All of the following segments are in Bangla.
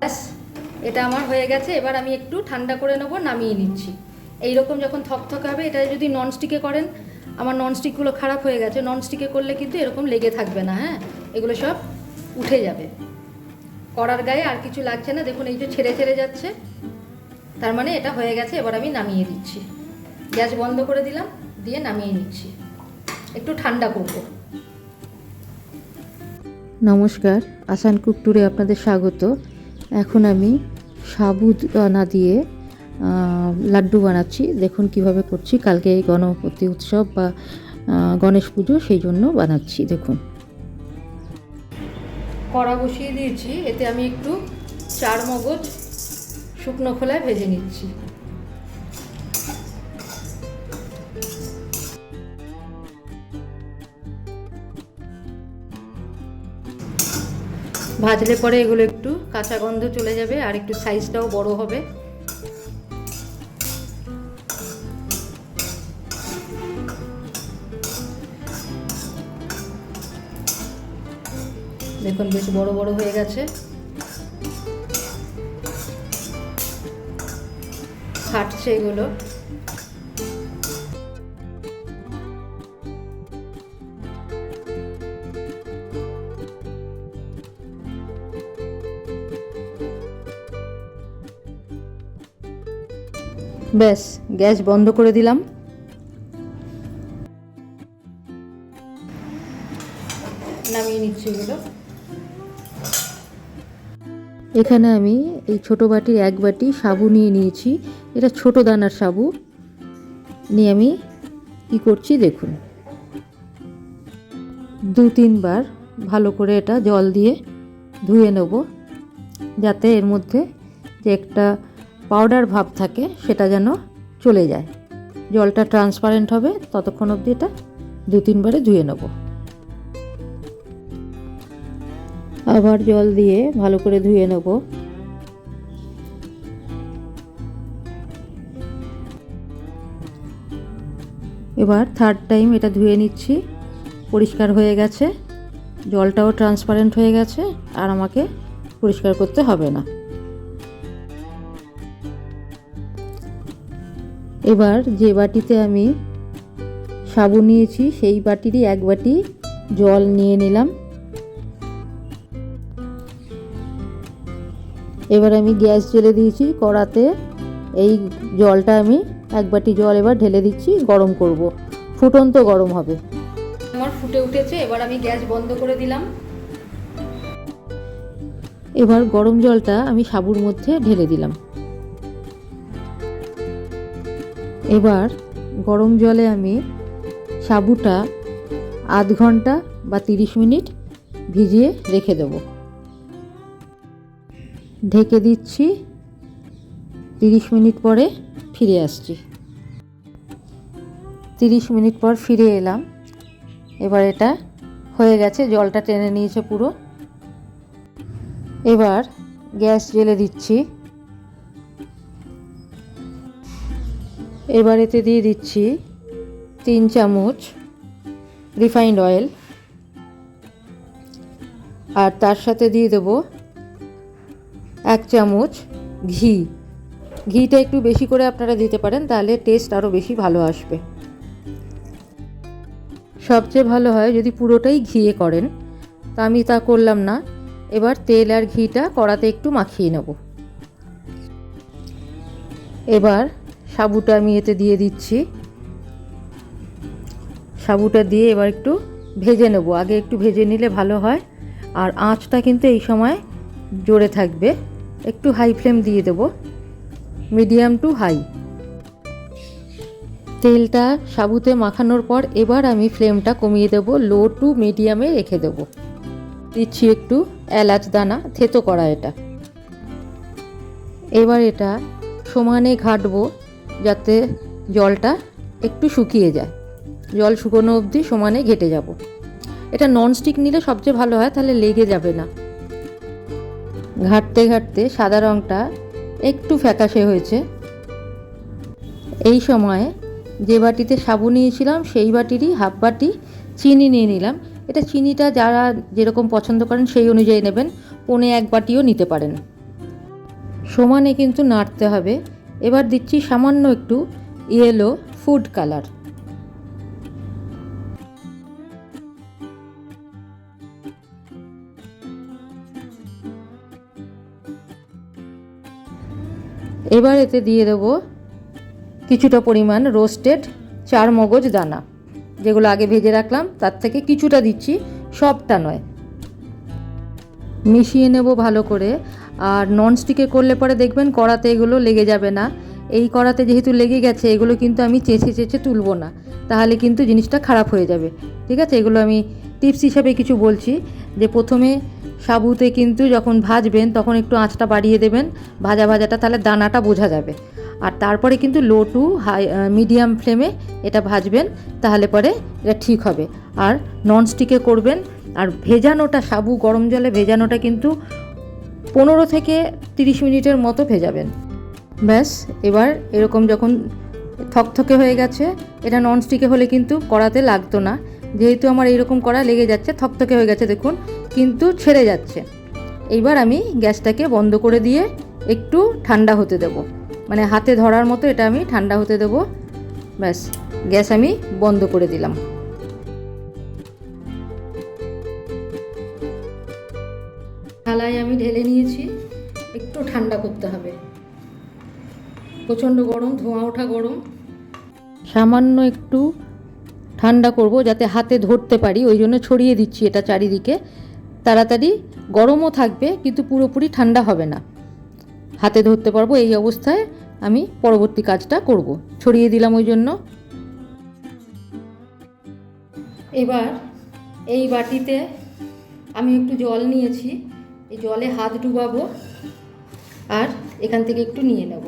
ব্যাস, এটা আমার হয়ে গেছে। এবার আমি একটু ঠান্ডা করে নেব, নামিয়ে নিচ্ছি। এই রকম যখন থকথকে হবে, এটা যদি ননস্টিকে করেন, আমার ননস্টিকগুলো খারাপ হয়ে গেছে। ননস্টিকে করলে কিন্তু এরকম লেগে থাকবে না হ্যাঁ? এগুলো সব উঠে যাবে। করার গায়ে আর কিছু লাগছে না। দেখুন, এই যে ছেড়ে ছেড়ে যাচ্ছে। তার মানে এটা হয়ে গেছে, এবার আমি নামিয়ে দিচ্ছি। গ্যাস বন্ধ করে দিলাম, দিয়ে নামিয়ে নিচ্ছি। একটু ঠান্ডা করব। নমস্কার, আসান কুক ট্যুরে আপনাদের স্বাগত। এখন আমি সাবুদানা দিয়ে লাড্ডু বানাচ্ছি। দেখুন কীভাবে করছি। কালকে গণপতি উৎসব বা গণেশ পুজো সেই জন্য বানাচ্ছি, দেখুন। কড়া বসিয়ে দিয়েছি। এতে আমি একটু চার মগজ শুকনো খোলায় ভেজে নিচ্ছি। ভাজলে পরে এগুলো একটু কাঁচা গন্ধ চলে যাবে আর একটু সাইজটাও বড় হবে। দেখুন বেশ বড় বড় হয়ে গেছে। ফাটছে এগুলো। ব্যাস গ্যাস বন্ধ করে দিলাম। নামিয়ে নিচ্ছি এগুলো। এখানে আমি এই ছোট বাটির এক বাটি সাবু নিয়ে নিয়েছি। এটা ছোট দানার সাবু। নিয়ে আমি কী করছি দেখুন। দু তিনবার ভালো করে এটা জল দিয়ে ধুয়ে নেব। যাতে এর মধ্যে যে একটা পাউডার ভাব থাকে, সেটা যেন চলে যায়। জলটা ট্রান্সপারেন্ট হবে, ততক্ষণ অবধি এটা দু তিনবারে ধুয়ে নেব। আবার জল দিয়ে ভালো করে ধুয়ে নেব। এবার থার্ড টাইম এটা ধুয়ে নিচ্ছি। পরিষ্কার হয়ে গেছে। জলটাও ট্রান্সপারেন্ট হয়ে গেছে, আর আমাকে পরিষ্কার করতে হবে না। এবার যে বাটিতে আমি সাবু নিয়েছি সেই বাটিরই এক বাটি জল নিয়ে নিলাম। এবার আমি গ্যাস জ্বেলে দিয়েছি কড়াতে। এই জলটা আমি এক বাটি জল এবার ঢেলে দিচ্ছি গরম করব। ফুটন্ত গরম হবে। আমার ফুটে উঠেছে এবার আমি গ্যাস বন্ধ করে দিলাম। এবার গরম জলটা আমি সাবুর মধ্যে ঢেলে দিলাম। এবার গরম জলে আমি সাবুটা আধ ঘণ্টা বা তিরিশ মিনিট ভিজিয়ে রেখে দেবো। ঢেকে দিচ্ছি। তিরিশ মিনিট পরে ফিরে আসছি। তিরিশ মিনিট পর ফিরে এলাম। এবার এটা হয়ে গেছে, জলটা টেনে নিয়েছে পুরো। এবার গ্যাস জ্বেলে দিচ্ছি। এবার এতে দিয়ে দিচ্ছি তিন চামচ রিফাইন্ড অয়েল। আর তার সাথে দিয়ে দেবো এক চামচ ঘি। ঘিটা একটু বেশি করে আপনারা দিতে পারেন, তাহলে টেস্ট আরও বেশি ভালো আসবে। সবচেয়ে ভালো হয় যদি পুরোটাই ঘিয়ে করেন, তা আমি তা করলাম না। এবার তেল আর ঘিটা কড়াতে একটু মাখিয়ে নেব। এবার সাবুটা আমি এতে দিয়ে দিচ্ছি। সাবুটা দিয়ে এবার একটু ভেজে নেব। আগে একটু ভেজে নিলে ভালো হয়। আর আঁচটা কিন্তু এই সময় জোরে থাকবে। একটু হাই ফ্লেম দিয়ে দেব। Medium to high. তেলটা সাবুতে মাখানোর পর এবার আমি ফ্লেমটা কমিয়ে দেব। লো টু মিডিয়ামে রেখে দেব। দিচ্ছি একটু এলাচ দানা, থেতো করা এটা। এবার এটা সমানে ঘাটবো। যাতে জলটা একটু শুকিয়ে যায়। জল শুকোনো অবধি সমানে ঘেটে যাব। এটা ননস্টিক নিলে সবচেয়ে ভালো হয়, তাহলে লেগে যাবে না। ঘাটতে ঘাটতে সাদা রঙটা একটু ফ্যাকাশে হয়েছে। এই সময়ে যে বাটিতে সাবু নিয়েছিলাম, সেই বাটিরই হাফ বাটি চিনি নিয়ে নিলাম। এটা চিনিটা যারা যেরকম পছন্দ করেন, সেই অনুযায়ী নেবেন। পনে এক বাটিও নিতে পারেন। সমানে কিন্তু নাড়তে হবে। এবার দিচ্ছি সামান্য একটু ইয়েলো ফুড কালার এবার এতে দিয়ে দেবো কিছুটা পরিমাণ রোস্টেড চার মগজ দানা। যেগুলো আগে ভেজে রাখলাম, তার থেকে কিছুটা দিচ্ছি, সবটা নয়। মিশিয়ে নেব ভালো করে। আর ননস্টিকে করলে পরে দেখবেন কড়াতে এগুলো লেগে যাবে না। এই কড়াতে যেহেতু লেগে গেছে, এগুলো কিন্তু আমি চেঁচে চেঁচে তুলবো না। তাহলে কিন্তু জিনিসটা খারাপ হয়ে যাবে। ঠিক আছে? এগুলো আমি টিপস হিসাবে কিছু বলছি। যে প্রথমে সাবুতে কিন্তু যখন ভাজবেন, তখন একটু আঁচটা বাড়িয়ে দেবেন। ভাজা ভাজাটা তাহলে দানাটা বোঝা যাবে। আর তারপরে কিন্তু লো টু হাই মিডিয়াম ফ্লেমে এটা ভাজবেন, তাহলে পরে এটা ঠিক হবে। আর ননস্টিকে করবেন। আর ভেজানোটা, সাবু গরম জলে ভেজানোটা কিন্তু পনেরো থেকে তিরিশ মিনিটের মতো ভেজাবেন। ব্যাস, এবার এরকম যখন থকথকে হয়ে গেছে, এটা ননস্টিকে হলে কিন্তু কড়াতে লাগতো না। যেহেতু আমার এইরকম কড়া লেগে যাচ্ছে, থকথকে হয়ে গেছে দেখুন, কিন্তু ছেড়ে যাচ্ছে। এইবার আমি গ্যাসটাকে বন্ধ করে দিয়ে একটু ঠান্ডা হতে দেব। মানে হাতে ধরার মতো এটা আমি ঠান্ডা হতে দেব। ব্যাস, গ্যাস আমি বন্ধ করে দিলাম। থালায় আমি ঢেলে নিয়েছি। একটু ঠান্ডা করতে হবে। প্রচণ্ড গরম, ধোঁয়া ওঠা গরম। সামান্য একটু ঠান্ডা করব যাতে হাতে ধরতে পারি, ওই জন্য ছড়িয়ে দিচ্ছি এটা চারিদিকে। তাড়াতাড়ি গরমও থাকবে, কিন্তু পুরোপুরি ঠান্ডা হবে না। হাতে ধরতে পারব, এই অবস্থায় আমি পরবর্তী কাজটা করব। ছড়িয়ে দিলাম ওই জন্য। এবার এই বাটিতে আমি একটু জল নিয়েছি। এই জলে হাত ডুবাবো আর এখান থেকে একটু নিয়ে নেব।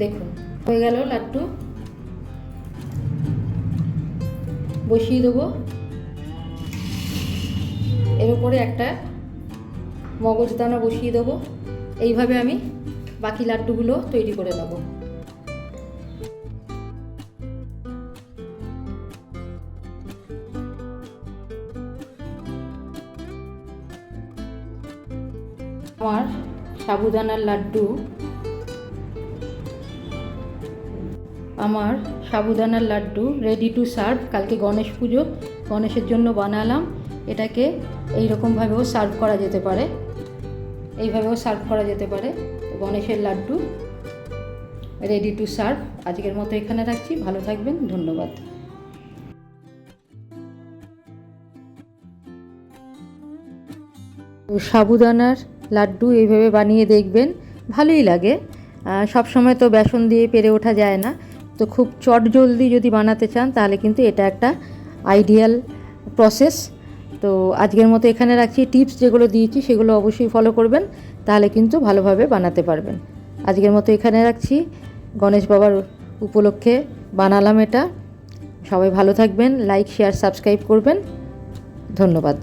দেখুন, হয়ে গেল লাড্ডু। বসিয়ে দেবো। এর উপরে একটা মগজদানা বসিয়ে দেবো। এইভাবে আমি বাকি লাড্ডুগুলো তৈরি করে নেব। আমার সাবুদানার লাড্ডু, আমার সাবুদানার লাড্ডু রেডি টু সার্ভ কালকে গণেশ পুজো, গণেশের জন্য বানালাম। এটাকে এই রকমভাবেও সার্ভ করা যেতে পারে। এইভাবেও সার্ভ করা যেতে পারে। গণেশের লাড্ডু রেডি টু সার্ভ আজকের মতো এখানে রাখছি। ভালো থাকবেন। ধন্যবাদ। সাবুদানার লাড্ডু এইভাবে বানিয়ে দেখবেন। ভালোই লাগে। সব সময় তো বেসন দিয়ে পেরে ওঠা যায় না। তো খুব চট জলদি যদি বানাতে চান, তাহলে কিন্তু এটা একটা আইডিয়াল প্রসেস তো আজকের মতো এখানে রাখছি। টিপস যেগুলো দিয়েছি সেগুলো অবশ্যই ফলো করবেন, তাহলে কিন্তু ভালোভাবে বানাতে পারবেন। আজকের মতো এখানে রাখছি। গণেশ বাবার উপলক্ষে বানালাম এটা। সবাই ভালো থাকবেন লাইক শেয়ার সাবস্ক্রাইব করবেন। ধন্যবাদ।